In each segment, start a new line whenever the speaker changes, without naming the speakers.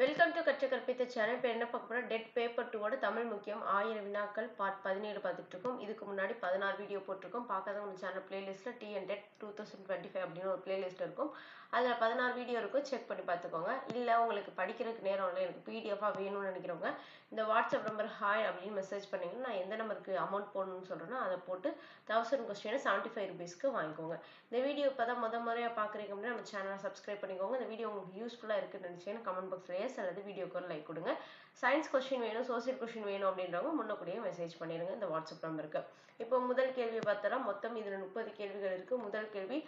Welcome to கற்று கற்பித்த channel இப்போ என்ன பார்க்க போறோம்? டெட் பேப்பர் டூவோட தமிழ் முக்கியம். ஆயிரம் வினாக்கள் பார்ட் பதினேழு பார்த்துட்டு இருக்கோம் இதுக்கு முன்னாடி பதினாறு வீடியோ போட்டிருக்கோம். பார்க்காதவங்க சேனல் பிளேலிஸ்ட்டில் T and TET two thousand twenty five அப்படின்னு ஒரு பிளேலிஸ்ட் இருக்கும். அதில் பதினாறு வீடியோ இருக்கும் செக் பண்ணி பார்த்துக்கோங்க. இல்லை உங்களுக்கு படிக்கிறதுக்கு நேரம் இல்லை எனக்கு பிடிஎஃபாக வேணும்னு நினைக்கிறவங்க இந்த வாட்ஸ்அப் நம்பர் ஹாய் அப்படின்னு மெசேஜ் பண்ணிங்கன்னா நான் எந்த நம்பருக்கு அமௌண்ட் போடணும்னு சொல்கிறேனோ அதை போட்டு தௌசண்ட் கொஸ்டினை செவன்ட்டி ஃபைவ் ருபீஸ்க்கு வாங்கிக்கோங்க. இந்த வீடியோ இப்போ தான் முத முறையாக பார்க்குறீங்க அப்படின்னா நம்ம சேனலை சப்ஸ்கிரைப் பண்ணிக்கோங்க. இந்த வீடியோ உங்களுக்கு யூஸ்ஃபுல்லாக இருக்குன்னு நினச்சிங்கன்னா கமெண்ட் பாக்ஸில் எஸ் அல்லது வீடியோக்கு ஒரு லைக் கொடுங்க. சயின்ஸ் கொஸ்டின் வேணும் சோசியல் கொஸ்டின் வேணும் அப்படின்றவங்க முன்னக்கூடியே மெசேஜ் பண்ணிடுங்க இந்த வாட்ஸ்அப் நம்பருக்கு இப்போ முதல் கேள்வியை பார்த்தா மொத்தம் இதில் முப்பது கேள்விகள் இருக்குது முதல் கேள்வி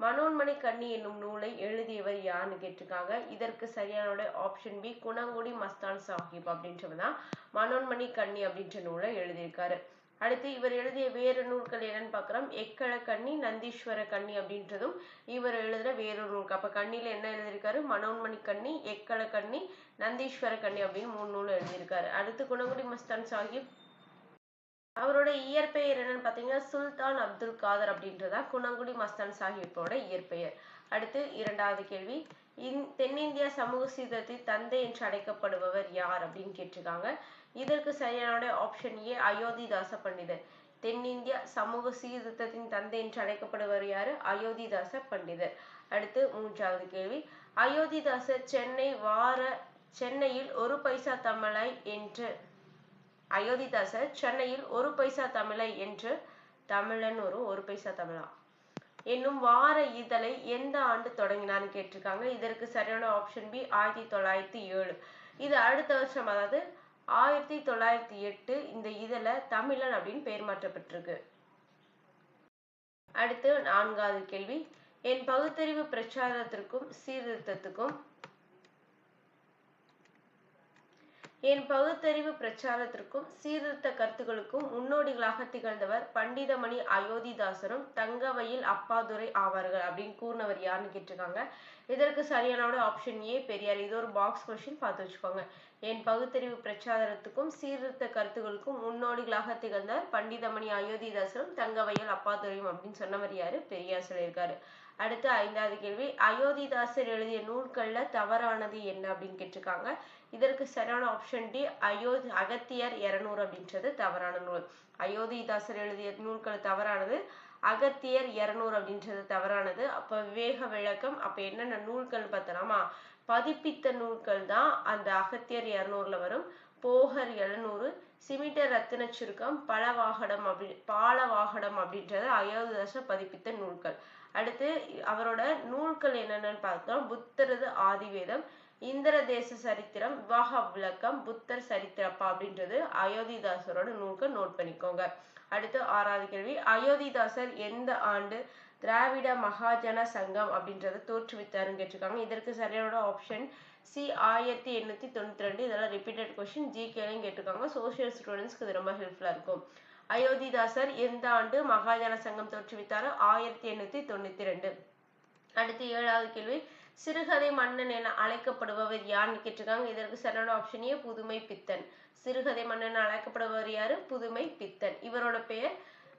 மனோன்மணி கண்ணி என்னும் நூலை எழுதியவர் யாருன்னு கேட்டிருக்காங்க. இதற்கு சரியான ஆப்ஷன் பி குணங்குடி மஸ்தான் சாஹிப் அப்படின்றவர் தான் மனோன்மணி கண்ணி அப்படின்ற நூலை எழுதியிருக்காரு. அடுத்து இவர் எழுதிய வேறு நூல்கள் என்னன்னு பார்க்குறோம். எக்கழ கண்ணி நந்தீஸ்வர கண்ணி அப்படின்றதும் இவர் எழுதுற வேறொரு நூல் அப்போ கண்ணியில் என்ன எழுதியிருக்காரு? மனோன்மணி கண்ணி எக்கள கண்ணி நந்தீஸ்வர கண்ணி அப்படின்னு மூணு நூல் எழுதியிருக்காரு. அடுத்து குணங்குடி மஸ்தான் சாஹிப் அவரோட இயற்பெயர் என்னன்னு பார்த்தீங்கன்னா சுல்தான் அப்துல் காதர் அப்படின்றதா குணங்குடி மஸ்தான் சாஹிப்போட இயற்பெயர். அடுத்து இரண்டாவது கேள்வி. இந் தென்னிந்திய சமூக சீதத்தின் தந்தை என்று அழைக்கப்படுபவர் யார் அப்படின்னு கேட்டிருக்காங்க. இதற்கு சரியான ஆப்ஷன் ஏ அயோத்திதாச பண்டிதர். தென்னிந்திய சமூக சீர்திருத்தத்தின் தந்தை என்று அழைக்கப்படுவர் யாரு? அயோத்திதாச பண்டிதர். அடுத்து மூன்றாவது கேள்வி. அயோத்திதாசர் சென்னை வார சென்னையில் ஒரு பைசா தமிழை என்று அயோத்திதாசர் சென்னையில் ஒரு பைசா தமிழை என்று தமிழன் ஒரு ஒரு பைசா தமிழா? என்னும் வார இதழை எந்த ஆண்டு தொடங்கினான்னு கேட்டிருக்காங்க. இதற்கு சரியான ஆப்ஷன் பி ஆயிரத்தி தொள்ளாயிரத்தி ஏழு. இது அடுத்த வருஷம் அதாவது ஆயிரத்தி தொள்ளாயிரத்தி எட்டு இந்த இதழ தமிழன் அப்படின்னு பெயர் மாற்றப்பட்டிருக்கு. அடுத்து நான்காவது கேள்வி. என் பகுத்தறிவு பிரச்சாரத்திற்கும் சீர்திருத்தத்துக்கும் என் பகுத்தறிவு பிரச்சாரத்திற்கும் சீர்திருத்த கருத்துக்களுக்கும் முன்னோடிகளாக திகழ்ந்தவர் பண்டிதமணி அயோத்திதாசரும் தங்கவையில் அப்பாதுரை ஆவார்கள் அப்படின்னு கூறினவர் யாருன்னு கேட்டிருக்காங்க. இதற்கு சரியான ஆப்ஷன் ஏ பெரியார். இது ஒரு பாக்ஸ் கொஸ்டின் பார்த்து வச்சுக்கோங்க. என் பகுத்தறிவு பிரச்சாரத்துக்கும் சீர்திருத்த கருத்துக்களுக்கும் முன்னோடிகளாக திகழ்ந்தவர் பண்டிதமணி அயோத்திதாசரும் தங்கவையில் அப்பாதுரையும் அப்படின்னு சொன்னவர் யாரு? பெரியார் சொல்லியிருக்காரு. அடுத்து ஐந்தாவது கேள்வி. அயோத்திதாசர் எழுதிய நூல்கள்ல தவறானது என்ன அப்படின்னு கேட்டிருக்காங்க. இதற்கு சரியான ஆப்ஷன் டி அயோ அகத்தியர் இருநூறு அப்படின்றது தவறான நூல். அயோத்திதாசர் எழுதிய நூல்கள் தவறானது அகத்தியர் இருநூறு அப்படின்றது தவறானது. அப்ப விவேக விளக்கம் அப்ப என்னென்ன நூல்கள் பார்த்தோம்னா பதிப்பித்த நூல்கள் தான் அந்த அகத்தியர் இருநூறுல வரும். போகர் எழுநூறு சிமிட்ட ரத்தின சுருக்கம் பலவாகடம் அப்படி பாலவாகடம் அப்படின்றது அயோத்திதாசர் பதிப்பித்த நூல்கள். அடுத்து அவரோட நூல்கள் என்னென்னு பார்த்தோம். புத்தரது ஆதிவேதம் இந்திர தேச சரித்திரம் விவாக விளக்கம் புத்தர் சரித்திரப்பா அப்படின்றது அயோத்திதாசரோட நூல்கள் நோட் பண்ணிக்கோங்க. அடுத்து ஆறாவது கேள்வி அயோத்திதாசர் எந்த ஆண்டு திராவிட மகாஜன சங்கம் அப்படின்றத தோற்றுவித்தாருன்னு கேட்டிருக்காங்க. இதற்கு சரியான ஆப்ஷன் சி ஆயிரத்தி எண்ணூத்தி தொண்ணூத்தி ரெண்டு. இதெல்லாம் ரிப்பீட்டட் கொஸ்டின் ஜிகேலையும் கேட்டிருக்காங்க. சோசியல் ஸ்டூடெண்ட்ஸ்க்கு இது ரொம்ப ஹெல்ப்ஃபுல்லா இருக்கும். அயோத்திதாசர் எந்த ஆண்டு மகாஜன சங்கம் தோற்றுவித்தார் ஆயிரத்தி எண்ணூத்தி தொண்ணூத்தி ரெண்டு. அடுத்து ஏழாவது கேள்வி. சிறுகதை மன்னன் என அழைக்கப்படுபவர் யாருன்னு கேட்டிருக்காங்க. இதற்கு சரியான ஆப்ஷன் ஏ புதுமை பித்தன். சிறுகதை மன்னன் அழைக்கப்படுபவர் யாரு? புதுமை பித்தன். இவரோட பெயர்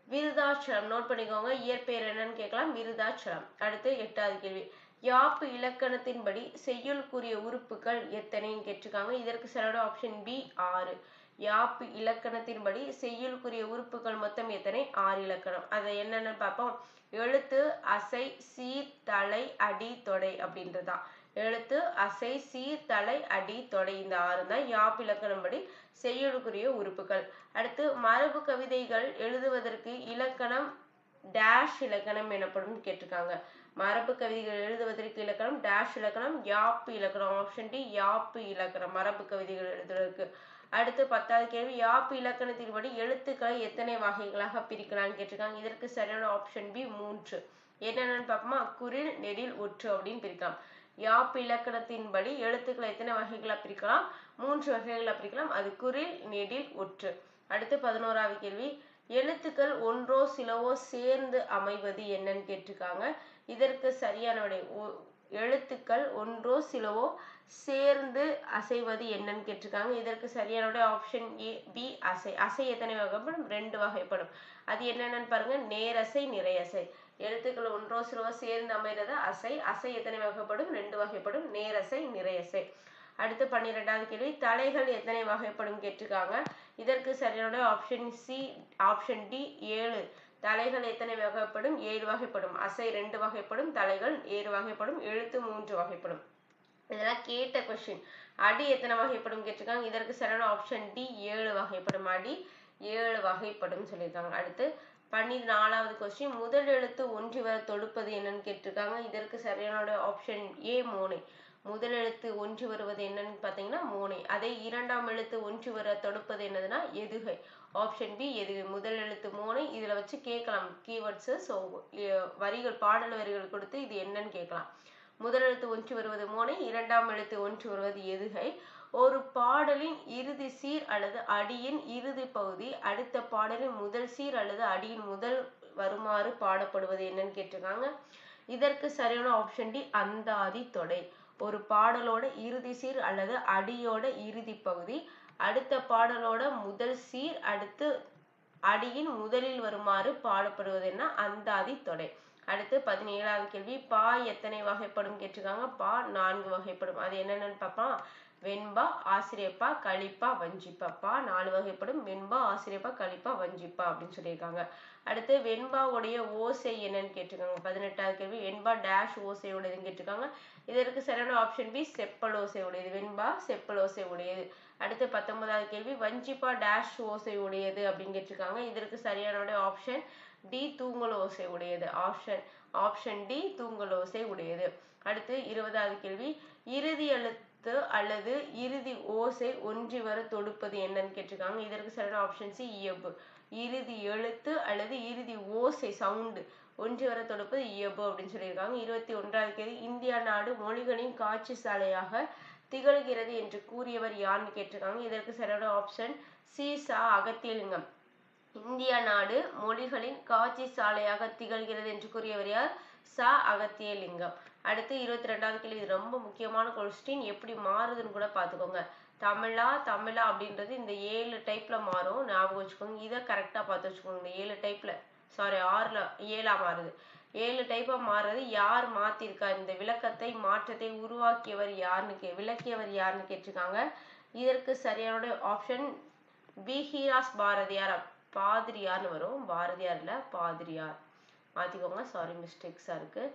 விருதாச்சலம். நோட் பண்ணிக்கோங்க. இயற்பெயர் என்னன்னு கேட்கலாம். விருதாச்சலம். அடுத்து எட்டாவது கேள்வி. யாப்பு இலக்கணத்தின்படி செய்யுளுக்குரிய உறுப்புகள் எத்தனைன்னு கேட்டிருக்காங்க. இதற்கு சரியான ஆப்ஷன் பி ஆறு. யாப்பு இலக்கணத்தின்படி செய்யுளுக்குரிய உறுப்புகள் மொத்தம் எத்தனை? ஆறு இலக்கணம். அதை என்னென்னு பார்ப்போம். எழுத்து அசை சி தலை அடி தொடை அப்படின்றதான் எழுத்து அசை சி தலை அடி தொடை இந்த ஆறு தான் யாப்பு இலக்கணம்படி செய்யுளுக்குரிய உறுப்புகள். அடுத்து மரபு கவிதைகள் எழுதுவதற்கு இலக்கணம் டேஷ் இலக்கணம் எனப்படும் கேட்டிருக்காங்க. மரபு கவிதைகள் எழுதுவதற்கு இலக்கணம் டேஷ் இலக்கணம் யாப்பு இலக்கணம் ஆப்ஷன் டி யாப்பு இலக்கணம் மரபு கவிதைகள் எழுதுவதற்கு. அடுத்து பத்தாவது கேள்வி யாப்பு இலக்கணத்தின்படி எழுத்துக்களை எத்தனை வகைகளாக பிரிக்கலாம்னு கேட்டிருக்காங்க. இதற்கு சரியான ஆப்ஷன் பி மூன்று. என்னென்னு பார்ப்போமா? குரில் நெடில் ஒற்று அப்படின்னு பிரிக்கலாம். யாப்பு இலக்கணத்தின்படி எழுத்துக்களை எத்தனை வகைகளா பிரிக்கலாம்? மூன்று வகைகளா பிரிக்கலாம். அது குரில் நெடில் ஒற்று. அடுத்து பதினோராவது கேள்வி. எழுத்துக்கள் ஒன்றோ சிலவோ சேர்ந்து அமைவது என்னன்னு கேட்டிருக்காங்க. இதற்கு சரியான விடை. எழுத்துக்கள் ஒன்றோ சிலவோ சேர்ந்து அசைவது என்னன்னு கேட்டிருக்காங்க. இதற்கு சரியான ஆப்ஷன் ஏ பி அசை. அசை எத்தனை வகைப்படும்? ரெண்டு வகைப்படும். அது என்னென்னு பாருங்க. நேரசை நிறையசை. எழுத்துக்கள் ஒன்றோ சிலவோ சேர்ந்து அமைகிறது அசை. அசை எத்தனை வகைப்படும்? ரெண்டு வகைப்படும். நேரசை நிறையசை. அடுத்து பன்னிரெண்டாவது கேள்வி. தலைகள் எத்தனை வகைப்படும் கேட்டிருக்காங்க. இதற்கு சரியான ஆப்ஷன் சி ஆப்ஷன் டி ஏழு. தலைகள் எத்தனை வகைப்படும்? ஏழு வகைப்படும். அசை ரெண்டு வகைப்படும். தலைகள் ஏழு வகைப்படும். எழுத்து மூன்று வகைப்படும். இதெல்லாம் கேட்ட கொஸ்டின் அடி எத்தனை வகைப்படும் கேட்டிருக்காங்க? இதற்கு சரியான ஆப்ஷன் டி ஏழு வகைப்படும். அடி ஏழு வகைப்படும் சொல்லியிருக்காங்க. அடுத்து பன்னீர் நாலாவது கொஸ்டின் முதல் எழுத்து ஒன்றி வர தொடுப்பது என்னன்னு கேட்டிருக்காங்க. இதற்கு சரியான ஆப்ஷன் ஏ மூனை. முதல் எழுத்து ஒன்று வருவது என்னன்னு பார்த்தீங்கன்னா மோனை. அதே இரண்டாம் எழுத்து ஒன்று வர தொடுப்பது என்னதுன்னா எதுகை. ஆப்ஷன் பி எது முதல் எழுத்து மூணு இதுல வச்சு கேட்கலாம். கீவேர்ட்ஸ் ஸோ வரிகள் பாடல் வரிகள் கொடுத்து இது என்னன்னு கேட்கலாம். முதல் எழுத்து ஒன்று வருவது மூணு இரண்டாம் எழுத்து ஒன்று வருவது எதுகை? ஒரு பாடலின் இறுதி சீர் அல்லது அடியின் இறுதி பகுதி அடுத்த பாடலின் முதல் சீர் அல்லது அடியின் முதல் வருமாறு பாடப்படுவது என்னன்னு கேட்டிருக்காங்க. இதற்கு சரியான ஆப்ஷன் டி அந்தாதி தொடை. ஒரு பாடலோட இறுதி சீர் அல்லது அடியோட இறுதி பகுதி அடுத்த பாடலோட முதல் சீர் அடுத்து அடியின் முதலில் வருமாறு பாடப்படுவது என்ன? அந்தாதி தொடை. அடுத்து பதினேழாவது கேள்வி பா எத்தனை வகைப்படும் கேட்டிருக்காங்க? பா நான்கு வகைப்படும். அது என்னென்னு பார்ப்போம் வெண்பா ஆசிரியப்பா கழிப்பா வஞ்சிப்பப்பா. நாலு வகைப்படும் வெண்பா ஆசிரியப்பா கழிப்பா வஞ்சிப்பா அப்படின்னு சொல்லியிருக்காங்க. அடுத்து வெண்பாவுடைய ஓசை என்னன்னு கேட்டிருக்காங்க. பதினெட்டாவது கேள்வி. வெண்பா டேஷ் ஓசையுடையதுன்னு கேட்டிருக்காங்க. இதற்கு சரியான ஆப்ஷன் பி செப்பல் ஓசை உடையது வெண்பா செப்பல் ஓசை உடையது அடுத்து பத்தொன்பதாவது கேள்வி. வஞ்சிப்பா டேஷ் ஓசை உடையது அப்படின்னு கேட்டிருக்காங்க. இதற்கு சரியான ஆப்ஷன் டி தூங்கல் ஓசை உடையது ஆப்ஷன் ஆப்ஷன் டி தூங்கல் ஓசை உடையது அடுத்து இருபதாவது கேள்வி. இறுதி எழுத்து அல்லது இறுதி ஓசை ஒன்றி வர தொடுப்பது என்னன்னு கேட்டிருக்காங்க. இதற்கு சரியான ஆப்ஷன் சி இயல்பு. இறுதி எழுத்து அல்லது இறுதி ஓசை சவுண்டு ஒன்றி வர தொடுப்பது இயல்பு அப்படின்னு சொல்லியிருக்காங்க. இருபத்தி ஒன்றாவது கேள்வி இந்தியா நாடு மொழிகளின் காட்சி சாலையாக திகழ்கிறது என்று கூறியவர் யார்னு கேட்டிருக்காங்க. இதற்கு சரியான ஆப்ஷன் சி சா அகத்தியலிங்கம் இந்தியா நாடு மொழிகளின் காட்சி சாலையாக திகழ்கிறது என்று கூறியவர் யார்? சா அகத்தியலிங்கம். அடுத்து இருபத்தி ரெண்டாவது கேள்வி. இது ரொம்ப முக்கியமான கொஸ்டின் எப்படி மாறுதுன்னு கூட பார்த்துக்கோங்க. தமிழா தமிழா அப்படின்றது இந்த ஏழு டைப்ல மாறும். ஞாபகம் வச்சுக்கோங்க. இதை கரெக்டா பார்த்து வச்சுக்கோங்க. இந்த ஏழு டைப்ல சாரி ஆறுல ஏழா மாறுது. ஏழு டைப்பா மாறுறது யார் மாத்திருக்கா? இந்த விளக்கத்தை மாற்றத்தை உருவாக்கியவர் யாருன்னு கே விளக்கியவர் யாருன்னு கேட்டிருக்காங்க. இதற்கு சரியான ஆப்ஷன் பிஹிராஸ் பாரதியார். பாதிரியார்னு வரும். பாரதியார் இல்லை பாதிரியார். மாத்திக்கோங்க. சாரி மிஸ்டேக்ஸா இருக்கு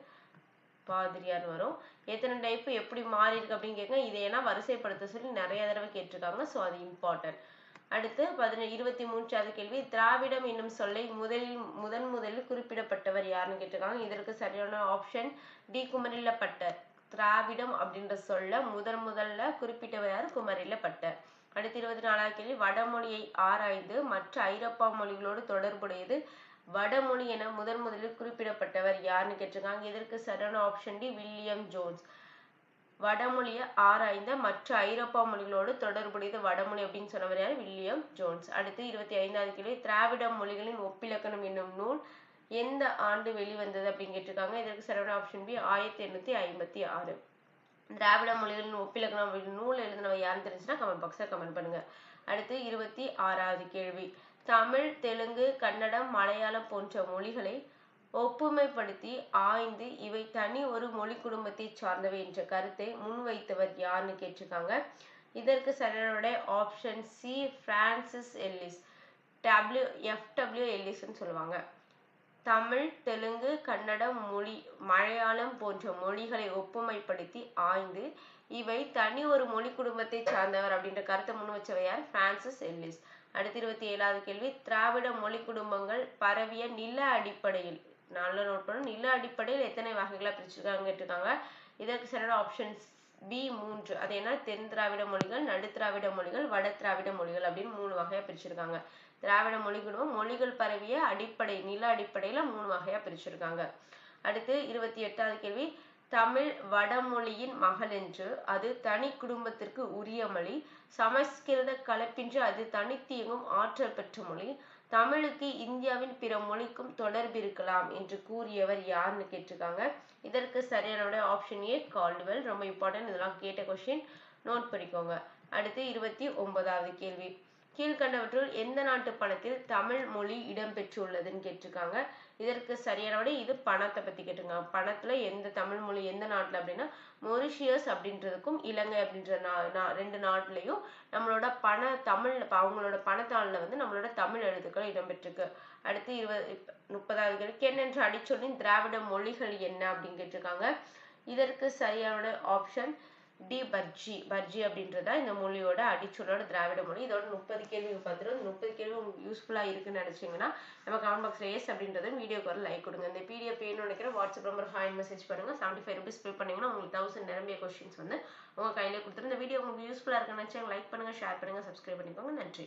பாதிரியான்னு வரும். எத்தனை டைப் எப்படி மாறி இருக்கு அப்படின்னு கேட்க இதை ஏன்னா வரிசைப்படுத்த சொல்லி நிறைய தடவை கேட்டிருக்காங்க. ஸோ அது இம்பார்ட்டன்ட் அடுத்து பதினே இருபத்தி மூன்றாவது கேள்வி. திராவிடம் என்னும் சொல்லை முதலில் முதன் முதலில் குறிப்பிடப்பட்டவர் யாருன்னு கேட்டிருக்காங்க. இதற்கு சரியான ஆப்ஷன் டி. குமரில்லப்பட்டர். திராவிடம் அப்படின்ற சொல்ல முதன் முதல்ல குறிப்பிட்டவர் யார்? குமரில்லப்பட்டர். அடுத்து இருபத்தி நாலாவது கேள்வி. வடமொழியை ஆராய்ந்து மற்ற ஐரோப்பா மொழிகளோடு தொடர்புடையது வடமொழி என முதன் முதலில் குறிப்பிடப்பட்டவர் யாருன்னு கேட்டிருக்காங்க. இதற்கு சரியான ஆப்ஷன் டி வில்லியம் ஜோன்ஸ் வடமொழியை ஆராய்ந்த மற்ற ஐரோப்பா மொழிகளோடு தொடர்புடையது வடமொழி அப்படின்னு சொன்னவர் யார்? வில்லியம் ஜோன்ஸ் அடுத்து இருபத்தி ஐந்தாவது கேள்வி. திராவிட மொழிகளின் ஒப்பிலக்கணம் என்னும் நூல் எந்த ஆண்டு வெளிவந்தது அப்படின்னு கேட்டிருக்காங்க. இதற்கு சரியான ஆப்ஷன் பி ஆயிரத்தி எண்ணூத்தி ஐம்பத்தி ஆறு. திராவிட மொழிகளின் ஒப்பிலக்கணம் நூல் எழுதினவர் யாருன்னு தெரிஞ்சுன்னா கமெண்ட் பாக்ஸில் கமெண்ட் பண்ணுங்க. அடுத்து இருபத்தி ஆறாவது கேள்வி. தமிழ் தெலுங்கு கன்னடம் மலையாளம் போன்ற மொழிகளை ஒப்புமைப்படுத்தி ஆய்ந்து இவை தனி ஒரு மொழி குடும்பத்தை சார்ந்தவை என்ற கருத்தை முன்வைத்தவர் யாருன்னு கேட்டிருக்காங்க. இதற்கு சரியான option C Francis Ellis W FW எல்லிஸ்ன்னு சொல்லுவாங்க. தமிழ் தெலுங்கு கன்னடம் மொழி மலையாளம் போன்ற மொழிகளை ஒப்புமைப்படுத்தி ஆய்ந்து இவை தனி ஒரு மொழி குடும்பத்தை சார்ந்தவர் அப்படின்ற கருத்தை முன் வச்சவையார் பிரான்சிஸ் எல்லிஸ் அடுத்து இருபத்தி ஏழாவது கேள்வி. திராவிட மொழி குடும்பங்கள் பரவிய நில அடிப்படையில் நல்ல நோட் பண்ணணும். நில அடிப்படையில் எத்தனை வகைகளா பிரிச்சிருக்காங்க கேட்டிருக்காங்க. இதற்கு சரியான ஆப்ஷன்ஸ் பி மூன்று. அது என்ன? தென் திராவிட மொழிகள் நடு திராவிட மொழிகள் வட திராவிட மொழிகள் அப்படின்னு மூணு வகையா பிரிச்சிருக்காங்க. திராவிட மொழி குடும்பம் மொழிகள் பரவிய அடிப்படை நில அடிப்படையில மூணு வகையா பிரிச்சிருக்காங்க. அடுத்து இருபத்தி எட்டாவது கேள்வி. தமிழ் வடமொழியின் மகள் என்று அது தனி குடும்பத்திற்கு உரிய மொழி. சமஸ்கிருத கலப்பின்றி அது தனித்து இயங்கும் ஆற்றல் பெற்ற மொழி. தமிழுக்கு இந்தியாவின் பிற மொழிக்கும் தொடர்பு இருக்கலாம் என்று கூறியவர் யாருன்னு கேட்டிருக்காங்க. இதற்கு சரியான ஆப்ஷன் ஏ கால்டுவெல் ரொம்ப இம்பார்ட்டன்ட் இதெல்லாம் கேட்ட கொஸ்டின் நோட் பண்ணிக்கோங்க. அடுத்து இருபத்தி ஒன்பதாவது கேள்வி. கீழ்கண்டவற்றுள் எந்த நாட்டு பணத்தில் தமிழ் மொழி இடம்பெற்றுள்ளதுன்னு கேட்டிருக்காங்க. இதற்கு சரியான விட இது பணத்தை பத்தி கேட்டிருக்காங்க பணத்துல எந்த தமிழ் மொழி எந்த நாட்டுல அப்படின்னா மொரிஷியஸ் அப்படின்றதுக்கும் இலங்கை அப்படின்ற நா நா- ரெண்டு நாட்டுலயும் நம்மளோட பண தமிழ் அவங்களோட பணத்தாள்ல வந்து நம்மளோட தமிழ் எழுத்துக்கள் இடம்பெற்றிருக்கு. அடுத்து இருபது முப்பதாவது கேள்விக்கு என்னென்று அடிச்சொல்லின் திராவிட மொழிகள் என்ன அப்படின்னு கேட்டிருக்காங்க. இதற்கு சரியான ஆப்ஷன் டி பர்ஜி பர்ஜி அப்படின்றதா இந்த மொழியோட அடிச்சொலோட திராவிட மொழி. இதோட முப்பது கேள்வி பார்த்துரும் முப்பது கேள்வி உங்களுக்கு யூஸ்ஃபுல்லாக இருக்குன்னு நினச்சிங்கன்னா நம்ம கமெண்ட் பாக்ஸ்ல எஸ் அப்படின்றதும் வீடியோக்கு ஒரு லைக் கொடுங்க. இந்த பிடிஎஃப் வேணும்னு நினைக்கிற வாட்ஸ்அப் நம்பர் ஹாய் மெசேஜ் பண்ணுங்க. செவன்டி ஃபைவ் ருபீஸ் பே பண்ணிங்கன்னா உங்களுக்கு தௌசண்ட் நிரம்பிய கொஸ்டின்ஸ் வந்து உங்க கையில கொடுத்துரு இந்த வீடியோ உங்களுக்கு யூஸ்ஃபுல்லாக இருக்குன்னு நினைச்சா லைக் பண்ணுங்க ஷேர் பண்ணுங்க சப்ஸ்கிரைப் பண்ணிக்கோங்க. நன்றி.